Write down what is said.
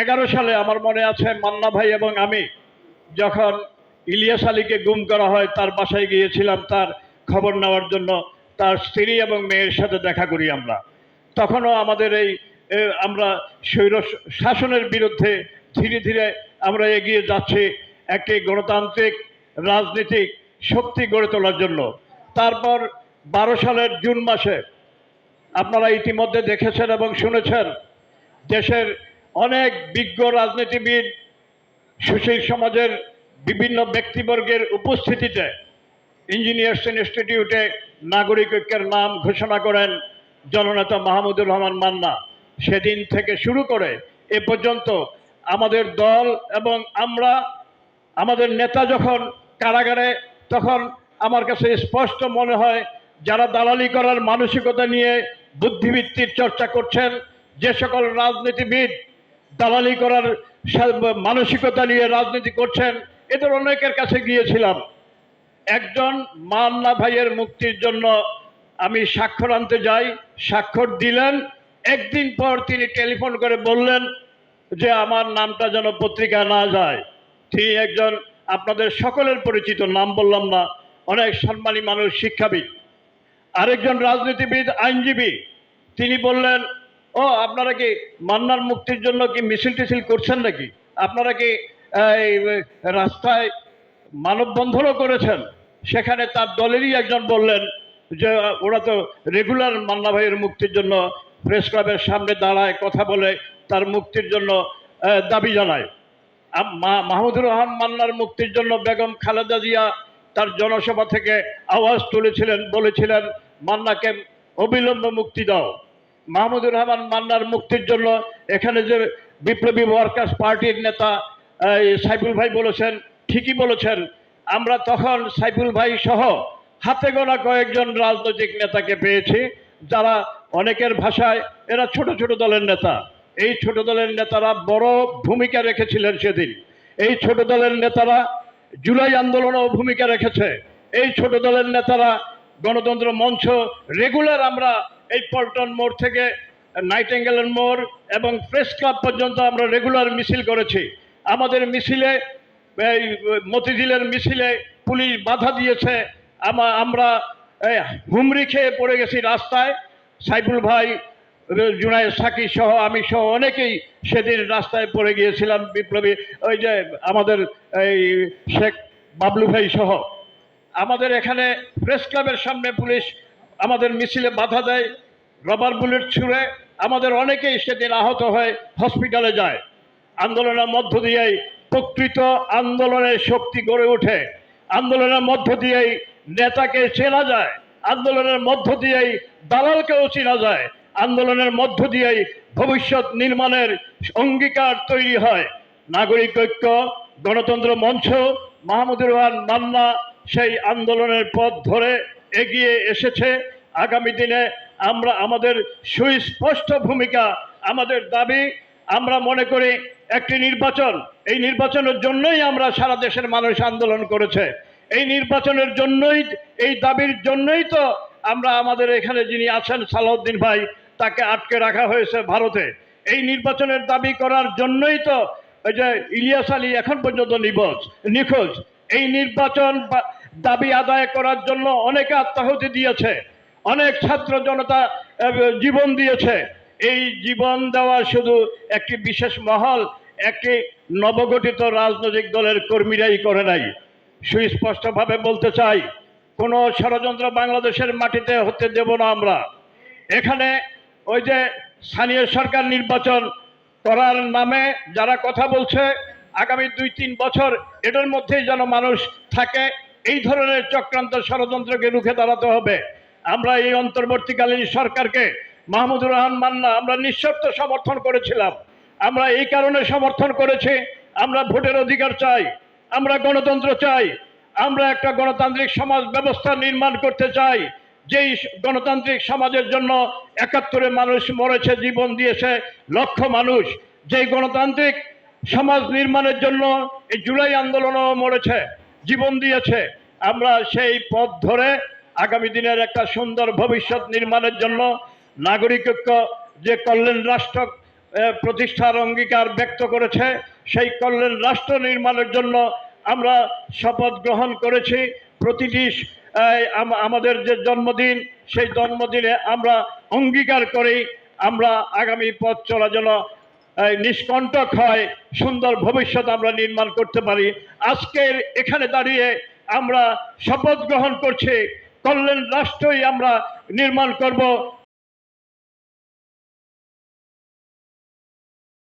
এগারো সালে আমার মনে আছে মান্না ভাই এবং আমি যখন ইলিয়াস আলীকে গুম করা হয়, তার বাসায় গিয়েছিলাম, তার খবর নেওয়ার জন্য তার স্ত্রী এবং মেয়ের সাথে দেখা করি আমরা। তখনও আমাদের এই আমরা স্বৈর শাসনের বিরুদ্ধে ধীরে ধীরে আমরা এগিয়ে যাচ্ছি একটি গণতান্ত্রিক রাজনীতিক শক্তি গড়ে তোলার জন্য। তারপর বারো সালের জুন মাসে আপনারা ইতিমধ্যে দেখেছেন এবং শুনেছেন, দেশের অনেক বিজ্ঞ রাজনীতিবিদ সুশীল সমাজের বিভিন্ন ব্যক্তিবর্গের উপস্থিতিতে ইঞ্জিনিয়ার্স ইনস্টিটিউটে নাগরিক ঐক্যের নাম ঘোষণা করেন জননেতা মাহমুদুর রহমান মান্না। সেদিন থেকে শুরু করে এ পর্যন্ত আমাদের দল এবং আমরা, আমাদের নেতা যখন কারাগারে, তখন আমার কাছে স্পষ্ট মনে হয় যারা দালালি করার মানসিকতা নিয়ে বুদ্ধিবৃত্তির চর্চা করছেন, যে সকল রাজনীতিবিদ দালালি করার মানসিকতা নিয়ে রাজনীতি করছেন, এদের অনেকের কাছে গিয়েছিলাম। একজন মান্না ভাইয়ের মুক্তির জন্য আমি স্বাক্ষর আনতে যাই, স্বাক্ষর দিলেন, একদিন পর তিনি টেলিফোন করে বললেন যে আমার নামটা যেন পত্রিকায় না যায়। তিনি একজন আপনাদের সকলের পরিচিত, নাম বললাম না, অনেক সম্মানী মানুষ, শিক্ষাবিদ। আরেকজন রাজনীতিবিদ, আইনজীবী, তিনি বললেন ও, আপনারা কি মান্নার মুক্তির জন্য কি মিছিল টিছিল করছেন নাকি? আপনারা কি রাস্তায় মানববন্ধনও করেছেন? সেখানে তার দলেরই একজন বললেন যে, ওরা তো রেগুলার মান্না ভাইয়ের মুক্তির জন্য প্রেস ক্লাবের সামনে দাঁড়ায়, কথা বলে, তার মুক্তির জন্য দাবি জানায়। মাহমুদুর রহমান মান্নার মুক্তির জন্য বেগম খালেদা জিয়া তার জনসভা থেকে আওয়াজ তুলেছিলেন, বলেছিলেন, মান্নাকে অবিলম্বে মুক্তি দাও। মাহমুদুর রহমান মান্নার মুক্তির জন্য এখানে যে বিপ্লবী ওয়ার্কার্স পার্টির নেতা সাইফুল ভাই বলেছেন, ঠিকই বলেছেন, আমরা তখন সাইফুল ভাই সহ হাতে গোনা কয়েকজন রাজনৈতিক নেতাকে পেয়েছি, যারা অনেকের ভাষায় এরা ছোট ছোট দলের নেতা। এই ছোট দলের নেতারা বড় ভূমিকা রেখেছিলেন সেদিন। এই ছোট দলের নেতারা জুলাই আন্দোলনেও ভূমিকা রেখেছে। এই ছোট দলের নেতারা গণতন্ত্র মঞ্চ রেগুলার আমরা এই পল্টন মোড় থেকে নাইটেঙ্গেলের মোড় এবং প্রেস ক্লাব পর্যন্ত আমরা রেগুলার মিছিল করেছি। আমাদের মিছিলে, এই মতিঝিলের মিছিলে পুলিশ বাধা দিয়েছে। আমরা হুমড়ি খেয়ে পড়ে গেছি রাস্তায়। সাইফুল ভাই জুনায় সাকি সহ, আমি সহ অনেকেই সেদিন রাস্তায় পড়ে গিয়েছিলাম বিপ্লবী, ওই যে আমাদের এই শেখ বাবলু ভাই সহ। আমাদের এখানে প্রেস ক্লাবের সামনে পুলিশ আমাদের মিছিলে বাধা দেয় রবার বুলেট ছুঁড়ে আমাদের অনেকেই সেদিন আহত হয়ে হসপিটালে যায়। আন্দোলনের মধ্য দিয়েই প্রকৃত আন্দোলনের শক্তি গড়ে ওঠে। আন্দোলনের মধ্য দিয়েই নেতাকে চেনা যায়। আন্দোলনের মধ্য দিয়েই দালালকেও চেনা যায়। আন্দোলনের মধ্য দিয়েই ভবিষ্যৎ নির্মাণের অঙ্গীকার তৈরি হয়। নাগরিক ঐক্য, গণতন্ত্র মঞ্চ, মাহমুদুর রহমান মান্না সেই আন্দোলনের পথ ধরে এগিয়ে এসেছে। আগামী দিনে আমরা আমাদের সুস্পষ্ট ভূমিকা, আমাদের দাবি, আমরা মনে করি একটি নির্বাচন, এই নির্বাচনের জন্যই আমরা সারা দেশের মানুষ আন্দোলন করেছে। এই নির্বাচনের জন্যই, এই দাবির জন্যই তো আমরা আমাদের এখানে যিনি আছেন সালাউদ্দিন ভাই, তাকে আটকে রাখা হয়েছে ভারতে। এই নির্বাচনের দাবি করার জন্যই তো ওই যে ইলিয়াস আলী এখন পর্যন্ত নিখোঁজ নিখোঁজ। এই নির্বাচন দাবি আদায় করার জন্য অনেকে আত্মাহুতি দিয়েছে। অনেক ছাত্র জনতা জীবন দিয়েছে। এই জীবন দেওয়া শুধু একটি বিশেষ মহল, একটি নবগঠিত রাজনৈতিক দলের কর্মীরাই করে নাই। সুস্পষ্টভাবে বলতে চাই, কোনো ষড়যন্ত্র বাংলাদেশের মাটিতে হতে দেব না আমরা। এখানে ওই যে স্থানীয় সরকার নির্বাচন করার নামে যারা কথা বলছে, আগামী দুই তিন বছর এটার মধ্যেই যেন মানুষ থাকে, এই ধরনের চক্রান্ত ষড়যন্ত্রকে রুখে দাঁড়াতে হবে। আমরা এই অন্তর্বর্তীকালীন সরকারকে মাহমুদুর রহমান মান্না, আমরা নিঃশর্ত সমর্থন করেছিলাম। আমরা এই কারণে সমর্থন করেছি, আমরা ভোটের অধিকার চাই, আমরা গণতন্ত্র চাই, আমরা একটা গণতান্ত্রিক সমাজ ব্যবস্থা নির্মাণ করতে চাই, যেই গণতান্ত্রিক সমাজের জন্য একাত্তরে মানুষ মরেছে, জীবন দিয়েছে, লক্ষ মানুষ, যেই গণতান্ত্রিক সমাজ নির্মাণের জন্য এই জুলাই আন্দোলনও মরেছে, জীবন দিয়েছে, আমরা সেই পথ ধরে আগামী দিনের একটা সুন্দর ভবিষ্যৎ নির্মাণের জন্য নাগরিকত্ব যে কল্যাণ রাষ্ট্র প্রতিষ্ঠার অঙ্গীকার ব্যক্ত করেছে, সেই কল্যাণ রাষ্ট্র নির্মাণের জন্য আমরা শপথ গ্রহণ করেছি। প্রতিটি আমাদের যে জন্মদিন, সেই জন্মদিনে আমরা অঙ্গীকার করি। আমরা আগামী পথ চলা যেন নিষ্কণ্টক হয়, সুন্দর ভবিষ্যৎ আমরা নির্মাণ করতে পারি। আজকের এখানে দাঁড়িয়ে আমরা শপথ গ্রহণ করছি। কল্যাণ রাষ্ট্রই আমরা নির্মাণ করব।